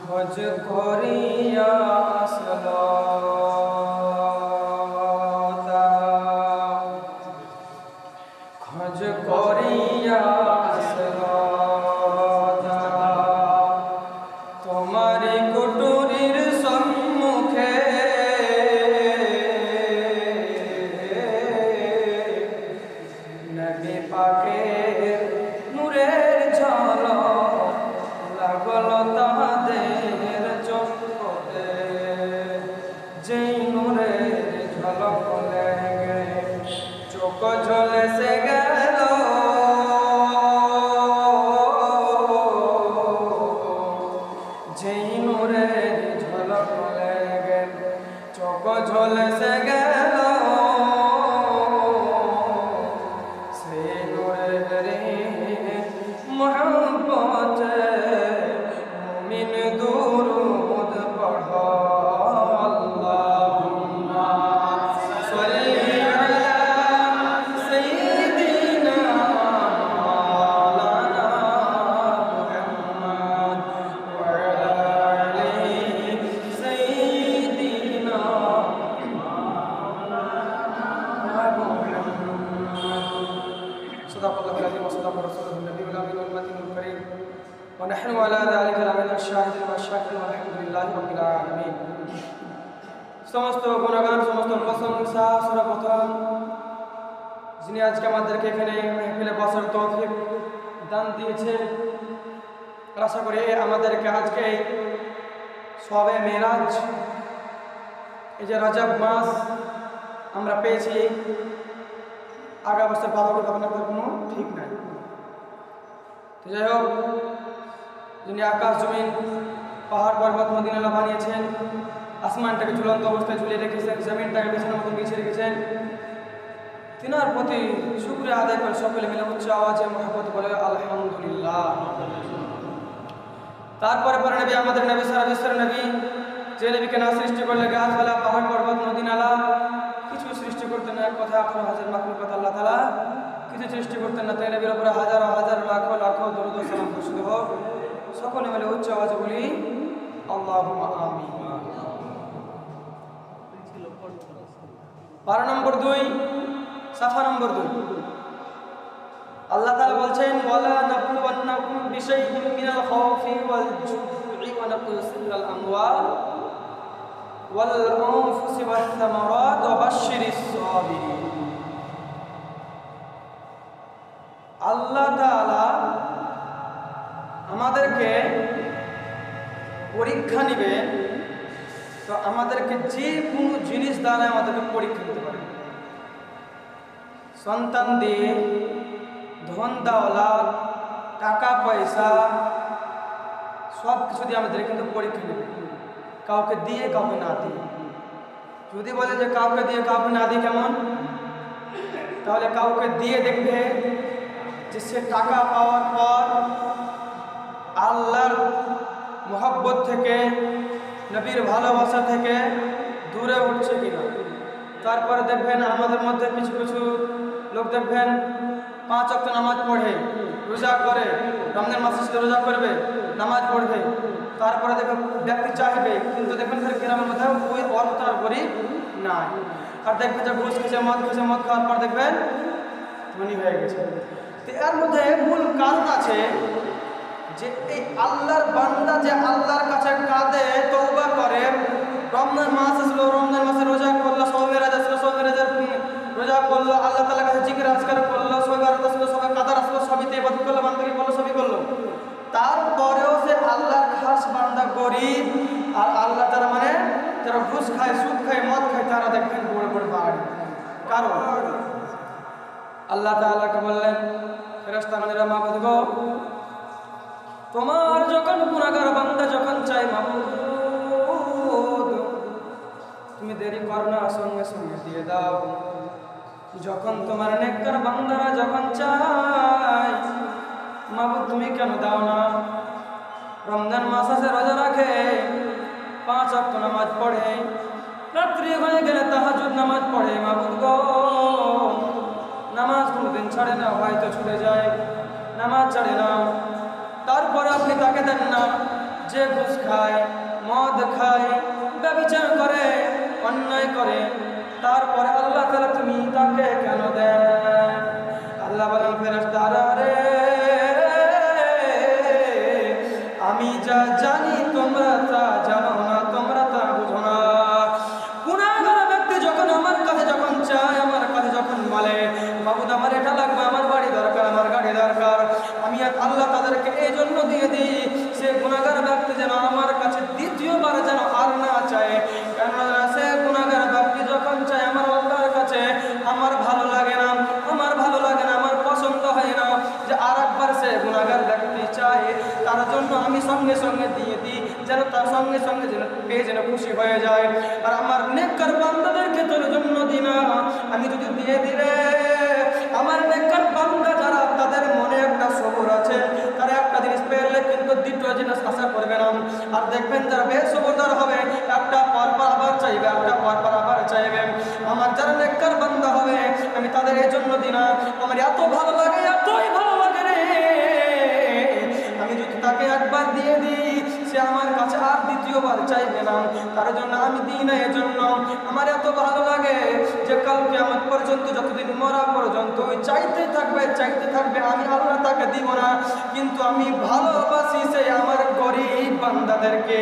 খোঁজ করিয়া আসল খোঁজ করিয়া আসল তোমার কুটুরির সম্মুখে নবী পাকের নূরের ঝলক লাগল। ঝলক লেগে চোখ ঝলসে গেল। العظيم وصدق رسوله النبي الامين والمتين الكريم ونحن على ذلك لمن الشاهدين والشاكرين والحمد لله رب العالمين সমস্ত গুণগান সমস্ত প্রশংসা সর্বপ্রথম যিনি আজকে আমাদেরকে এখানে মেহফিলে বসার তৌফিক দান দিয়েছেন আশা করি আমাদেরকে আজকে এই সবে মেরাজ এই যে রজব মাস আমরা পেয়েছি আগা বছর ভালো করে আপনার কোনো ঠিক নাই তো যাই হোক, যিনি আকাশ, জমিন, পাহাড়, পর্বত নদীনালা বানিয়েছেন, আসমানটাকে ঝুলন্ত অবস্থায় ঝুলিয়ে রেখেছেন, জমিনটাকে বিছানার মতো বিছিয়ে রেখেছেন, তিনার প্রতি শুক্রিয়া আদায় করে সকলে মিলে উচ্চ আওয়াজে মহাপত বলে আলহামদুলিল্লাহ। তারপরে পরে নবী, আমাদের নবী, সারা বিশ্বের নবী, যে নবীকে না সৃষ্টি করলে গাছপালা, পাহাড়, পর্বত, নদী, নালা, কিছু সৃষ্টি করতে না কথা আঠারো হাজার মাকুল কথা আল্লাহ তালা কিছু সৃষ্টি করতেন না তাই নবীর উপরে হাজার হাজার, লাখো লাখো দরুদ সালাম বর্ষিত হোক সকলে মিলে উচ্চ আওয়াজে বলি আল্লাহ আমি বারো নম্বর দুই, সাফা নম্বর দুই। আল্লাহ তাআলা বলছেন, ওয়ালা নাবলুওয়ান্নাকুম বিশাইইন মিনাল খাউফি ওয়াল জু'i ওয়া নাকসিন মিনাল আমওয়াল ওয়াল আনফুসি ওয়াস সামারাত ওয়া বাশশিরিস সাবিরিন। আমাদেরকে যে কোনো জিনিস দ্বারা আমাদেরকে পরীক্ষা নিতে পারে। সন্তান দিয়ে ধন দাওলাত টাকা, পয়সা সব কিছু দিয়ে আমাদের কিন্তু পরীক্ষা নেবে কাউকে দিয়ে, কাউকে না দিয়ে। যদি বলে যে কাউকে দিয়ে, কাউকে না দিয়ে কেমন? তাহলে কাউকে দিয়ে দেখবে যে সে টাকা পাওয়ার পর আল্লাহর মোহব্বত থেকে নবীর ভালোবাসা থেকে দূরে উঠছে কিনা? তারপরে দেখবেন আমাদের মধ্যে কিছু কিছু লোক দেখবেন পাঁচ অক্ট নামাজ পড়ে, রোজা করে, রমজান মাসে রোজা করবে, নামাজ পড়বে। তারপরে দেখবেন ব্যক্তি চাইবে, কিন্তু দেখবেন ফের গ্রামের মধ্যে ওই অর্থনার করি নাই। আর দেখবেন যে ঘুষ খেয়েছে মদ খেয়েছে মদ খাওয়ার পর দেখবেন ধনী হয়ে গেছে। তো এর মধ্যে মূল কারণ আছে যে এই আল্লাহর বান্দা যে আল্লাহর কাছে কাঁদে তৌবা করে, রমজান মাস আসলো, রমজান মাসে রোজা করল সবে রাজা আসলো সবে রাজার রোজা করল, আল্লাহ তালার কাছে জিকির, আজকার করল সবে বারত আসলো সবে কাদার আসলো সবই তেবাদ করল, বান্দাকে করল সবই করল। তারপরেও সে আল্লাহর খাস বান্দা গরিব, আর আল্লাহ তারা মানে যারা ঘুষ খায়, সুদ খায়, মদ খায়, তারা দেখবেন বড় বড় বাড়ি কারণ আল্লাহ তাআলাকে বললেন ফেরেশতা গণেরা মাবুদ গো তোমার যখন গুনাহগার বান্দা যখন চাই মাবুদ, তুমি দেরি কর না, সঙ্গে সঙ্গে দিয়ে দাও। যখন তোমার নেককার বান্দারা যখন চায়, মাবুদ, তুমি কেন দাও না? রমজান মাস আছে, রোজা রাখে, পাঁচ অক্ট নামাজ পড়ে, রাত্রি হয়ে গেলে তাহাজুদ নামাজ পড়ে, মাবুদ গো, নামাজ কোনোদিন ছাড়ে না, হয়তো ছুটে যায়, নামাজ ছাড়ে না। আপনি তাকে দেন না। যে ঘুষ খায়, মদ খায় ব্যবচার করে, অন্যায় করে, তারপরে আল্লাহ তালা তুমি তাকে কেন দেন? দিয়ে যেন তার সঙ্গে সঙ্গে যেন পেয়ে যেন খুশি হয়ে যায়। আর আমার নেকর বান্দাদেরকে তোর জন্য দিই আমি যদি দিয়ে দিলে আমার নেকর বান্দা যারা, তাদের মনে একটা সবর আছে। তারা একটা জিনিস পেলে কিন্তু দ্বিতীয় জিনিস আশা করবে না। আর দেখবেন যারা বেশ সবরদার হবে, একটা পর পর আবার চাইবে, একটা পর পর আবার চাইবে। আমার যারা নেকর বান্দা হবে, আমি তাদের এই জন্য দিই আমার এত ভালো লাগে, এতই ভালো লাগে রে। আমি যদি তাকে একবার দিয়ে দিই দ্বিতীয়বার চাইবে না। তার জন্য আমি দিই না এজন্য। আমার এত ভালো লাগে যে কালকে আমার পর্যন্ত যতদিন মরা পর্যন্ত ওই চাইতে থাকবে চাইতে থাকবে, আমি আল্লাহ তাকে দিব না। কিন্তু আমি ভালোবাসি সে আমার গরিব বান্দাদেরকে।